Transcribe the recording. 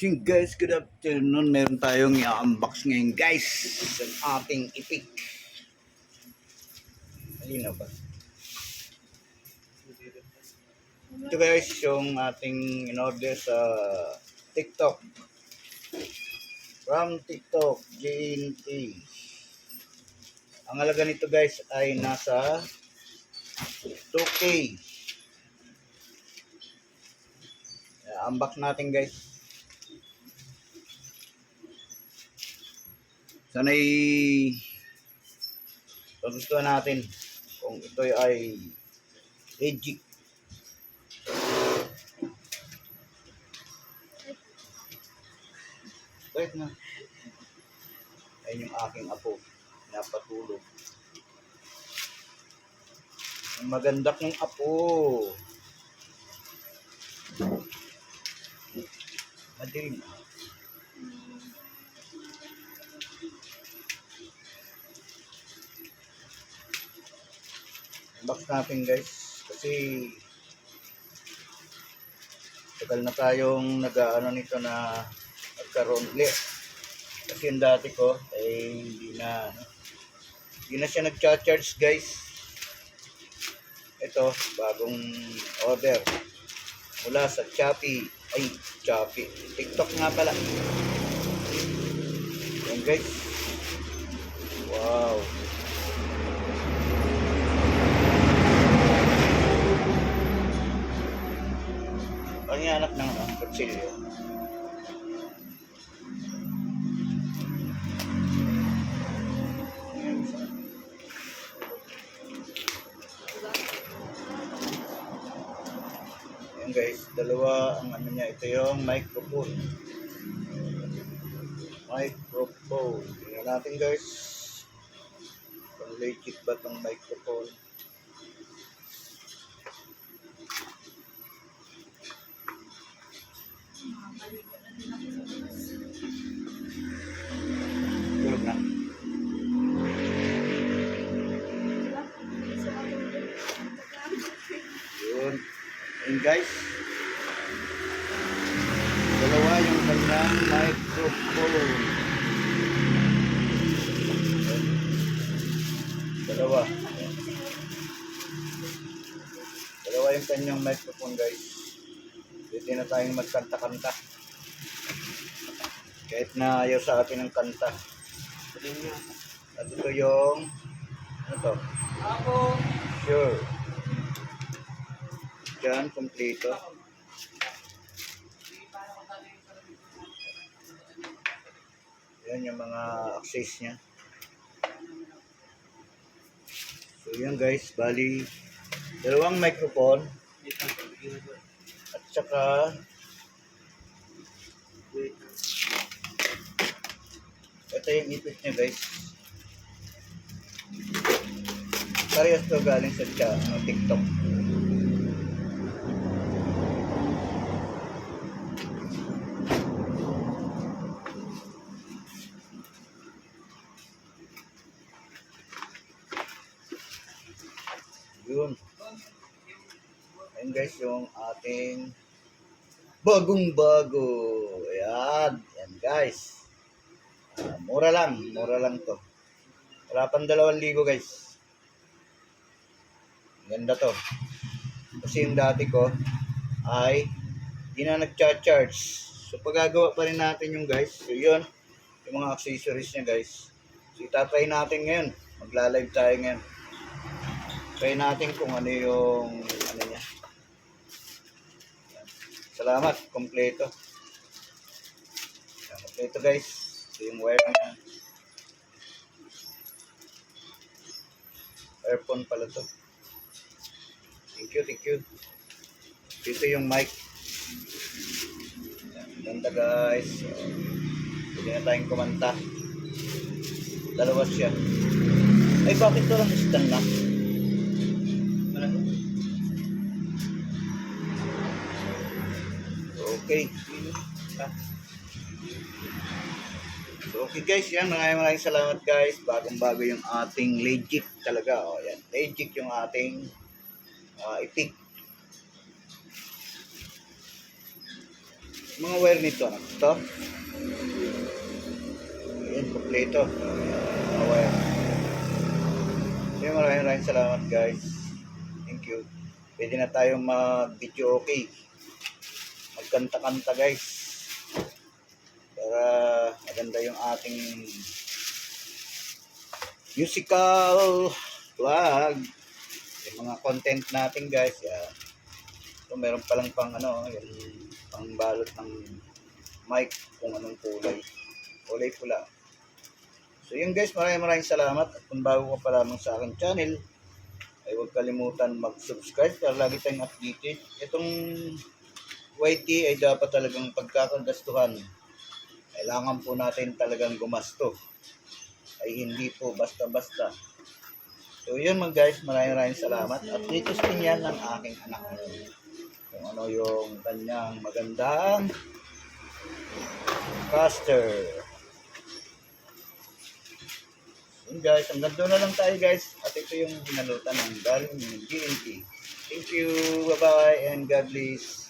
morning guys, good afternoon. Meron tayong i-unbox ngayon guys sa ating ipik. Alina ba? Ito guys, yung ating in-order sa TikTok. From TikTok, JNT. Ang halaga nito guys ay nasa 2K. Unbox natin guys. Sana'y pagustuhan natin kung ito ay legit. Wait na. Ayun yung aking apo. Napatulog. Ang maganda kong apo. Madilim. Box natin guys. Kasi tagal na tayong nag-ano nito na nagkaroon ulit. Kasi yung dati ko ay hindi na hindi na siya nag-charge guys. Ito, bagong order. Mula sa Shopee. Ay, Shopee. TikTok nga pala. Yan guys. Wow. Ang anak ng ano, kutsilyo. Ayan guys, dalawa ang ano niya. Ito yung microphone. Microphone. Tingnan natin guys. Kung legit ba itong microphone. Guys. Dalawa yung kanyang microphone. Dalawa. Dalawa yung kanyang microphone guys. Pwede na tayong magkanta-kanta. Kahit na ayaw sa atin ng kanta. At ito yung ano to? Ako, Sure. Diyan, kompleto. Yan yung mga access niya. So yan guys, bali dalawang microphone at saka ito yung ipit niya guys. Parehas to galing sa ano, TikTok. Yun. Guys, yung ating bagong bago. Ayan. Ayan guys. Ah, mura lang. Mura lang to. Wala pang dalawang libo guys. Ganda to. Kasi yung dati ko ay di na nag-charge. So pagagawa pa rin natin yung guys. So yun. Yung mga accessories niya guys. So itatry natin ngayon. Magla-live tayo ngayon. Try natin kung ano yung Salamat. Kompleto. Kompleto guys. Ito yung wire niya. Earphone pala to. Thank you, thank you. Dito yung mic. Ganda guys. So, Pwede na tayong kumanta. Dalawa siya. Ay, bakit to lang stand na? Okay. So, okay guys, yan. Maraming maraming salamat guys. Bagong bago yung ating legit talaga. O, yan. Legit yung ating uh, ipik. Mga wire nito, ano? Ito. Ayan, kompleto. Mga wire. So, maraming maraming salamat guys. Thank you. Pwede na tayong mag-video okay. Magkanta-kanta guys. Para maganda yung ating musical vlog. Yung mga content natin guys. Yeah. So, meron palang pang ano, yung pang balot ng mic kung anong kulay. Kulay pula. So yun guys, maraming maraming salamat. At kung bago ka pa lamang sa aking channel, ay huwag kalimutan mag-subscribe para lagi tayong updated. Itong YT ay dapat talagang pagkakagastuhan. Kailangan po natin talagang gumasto. Ay hindi po basta-basta. So yun mga guys, maraming maraming salamat. At dito din yan ng aking anak. Kung ano yung kanyang magandang caster. Yun guys, hanggang doon na lang tayo guys. At ito yung binalutan ng galing ng GNT. Thank you, bye-bye, and God bless.